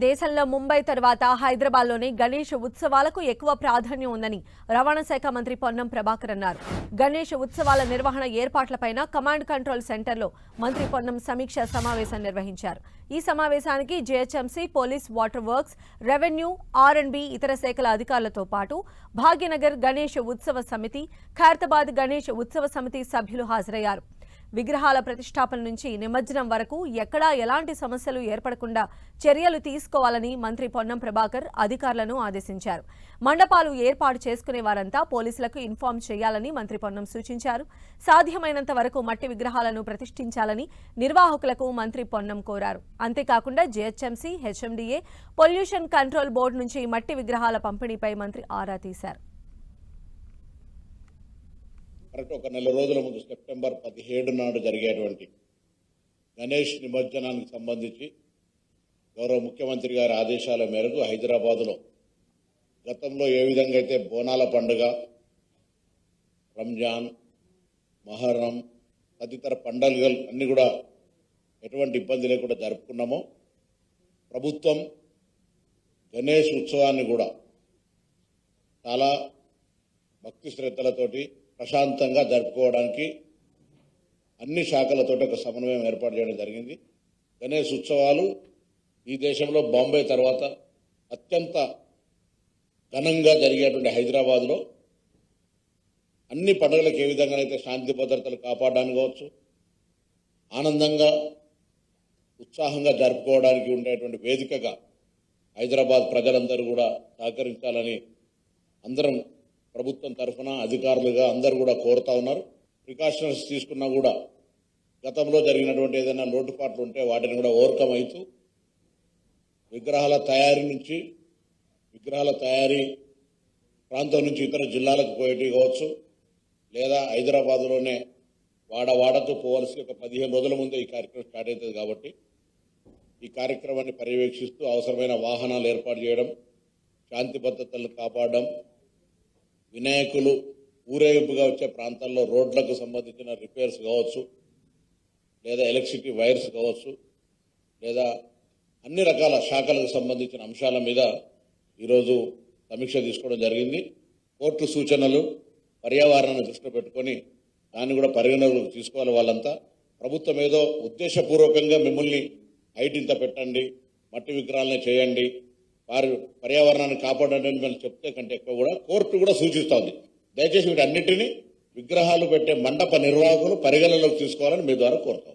దేశంలో ముంబై తర్వాత హైదరాబాద్లోని గణేష్ ఉత్సవాలకు ఎక్కువ ప్రాధాన్యం ఉందని రవాణా శాఖ మంత్రి పొన్నం ప్రభాకర్ అన్నారు. గణేష్ ఉత్సవాల నిర్వహణ ఏర్పాట్లపైన కమాండ్ కంట్రోల్ సెంటర్లో మంత్రి పొన్నం సమీక్ష సమావేశం నిర్వహించారు. ఈ సమావేశానికి GHMC police water works revenue R and B ఇతర శాఖల అధికారులతో పాటు భాగ్యనగర్ గణేష్ ఉత్సవ సమితి ఖైరతాబాద్ గణేష్ ఉత్సవ సమితి సభ్యులు హాజరయ్యారు. విగ్రహాల ప్రతిష్టాపన నుంచి నిమజ్జనం వరకు ఎక్కడా ఎలాంటి సమస్యలు ఏర్పడకుండా చర్యలు తీసుకోవాలని మంత్రి పొన్నం ప్రభాకర్ అధికారులను ఆదేశించారు. మండపాలు ఏర్పాటు చేసుకునే వారంతా పోలీసులకు ఇన్ఫార్మ్ చేయాలని మంత్రి పొన్నం సూచించారు. సాధ్యమైనంత వరకు మట్టి విగ్రహాలను ప్రతిష్ఠించాలని నిర్వాహకులకు మంత్రి పొన్నం కోరారు. అంతేకాకుండా GHMC HMDA pollution control board నుంచి మట్టి విగ్రహాల పంపిణీపై మంత్రి ఆరా తీశారు. కరెక్ట్ ఒక నెల రోజుల ముందు సెప్టెంబర్ పదిహేడు నాడు జరిగేటువంటి గణేష్ నిమజ్జనానికి సంబంధించి గౌరవ ముఖ్యమంత్రి గారి ఆదేశాల మేరకు హైదరాబాదులో గతంలో ఏ విధంగా అయితే బోనాల పండుగ రంజాన్ మహర్రం తదితర పండుగలు అన్నీ కూడా ఎటువంటి ఇబ్బంది లేకుండా జరుపుకున్నామో ప్రభుత్వం గణేష్ ఉత్సవాన్ని కూడా చాలా భక్తి శ్రద్ధలతోటి ప్రశాంతంగా జరుపుకోవడానికి అన్ని శాఖలతో ఒక సమన్వయం ఏర్పాటు చేయడం జరిగింది. గణేష్ ఉత్సవాలు ఈ దేశంలో బాంబే తర్వాత అత్యంత ఘనంగా జరిగేటువంటి హైదరాబాద్లో అన్ని పండుగలకు ఏ విధంగానైతే శాంతి భద్రతలు కాపాడడానికి కావచ్చు ఆనందంగా ఉత్సాహంగా జరుపుకోవడానికి ఉండేటువంటి వేదికగా హైదరాబాద్ ప్రజలందరూ కూడా సహకరించాలని అందరం ప్రభుత్వం తరఫున అధికారులుగా అందరూ కూడా కోరుతా ఉన్నారు. ప్రికాషన్స్ తీసుకున్నా కూడా గతంలో జరిగినటువంటి ఏదైనా లోటుపాట్లు ఉంటే వాటిని కూడా ఓవర్కమ్ అవుతూ విగ్రహాల తయారీ నుంచి విగ్రహాల తయారీ ప్రాంతం నుంచి ఇతర జిల్లాలకు పోయేటి కావచ్చు లేదా హైదరాబాద్లోనే వాడ వాడతో పోవాల్సి ఒక పదిహేను రోజుల ముందే ఈ కార్యక్రమం స్టార్ట్ అవుతుంది కాబట్టి ఈ కార్యక్రమాన్ని పర్యవేక్షిస్తూ అవసరమైన వాహనాలు ఏర్పాటు చేయడం శాంతి భద్రతలను కాపాడడం వినాయకులు ఊరేగింపుగా వచ్చే ప్రాంతాల్లో రోడ్లకు సంబంధించిన రిపేర్స్ కావచ్చు లేదా ఎలక్ట్రిసిటీ వైర్స్ కావచ్చు లేదా అన్ని రకాల శాఖలకు సంబంధించిన అంశాల మీద ఈరోజు సమీక్ష తీసుకోవడం జరిగింది. కోర్టు సూచనలు పర్యావరణాన్ని దృష్టిలో పెట్టుకొని దాన్ని కూడా పరిగణలోకి తీసుకోవాలి వాళ్ళంతా. ప్రభుత్వం ఏదో ఉద్దేశపూర్వకంగా మిమ్మల్ని హైట్ ఇంత పెట్టండి మట్టి విగ్రహాలనే చేయండి పర్యావరణాన్ని కాపాడండి మనం చెప్తే కంటే ఎక్కువ కూడా కోర్టు కూడా సూచిస్తోంది. దయచేసి వీటన్నిటినీ విగ్రహాలు పెట్టే మండప నిర్వాహకులు పరిగణలోకి తీసుకోవాలని మీ ద్వారా కోరుతాం